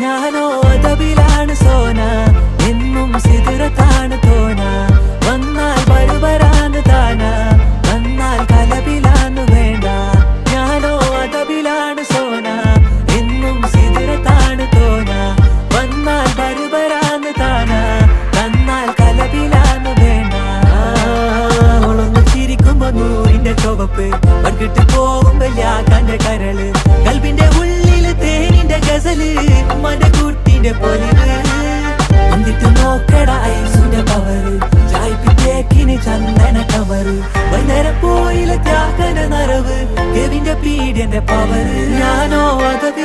ഞാനോ തബിലാണ് സോന. എന്നും സിതിറത്താണ് തോന. വന്നാൽ ബരുബരാന്ന് താന. വന്നാൽ കലബിലാന്ന് വേണ്ട. ഞാനോ തബിലാണ് സോന. എന്നും സിതിറത്താണ് തോന. വന്നാൽ ബരുബരാന്ന് താന. തന്നാൽ കലബിലാന്ന് വേണ്ട. അവളൊന്ന് ചിരിക്കുമ്പോ നൂറിന്റെ ചുവപ്പ്. പങ്കിട്ട് പോകുമ്പോ കരൾ. കൽവിന്റെ ഉള്ളിൽ തേനിന്റെ ഗസൽ. മന കുട്ടിന്റെ പൊലിവ്. എന്നിട്ട് നോക്കടാ ഐസുന്റെ പവറ് ചായ്പിറ്റേക്കിന് ചന്ദന കവറ് വൈകുന്നേരം പോയില്ല ത്യാഗന നരവ്. കെവിന്റെ പീഡന്റെ പവറ് ഞാനോ സോന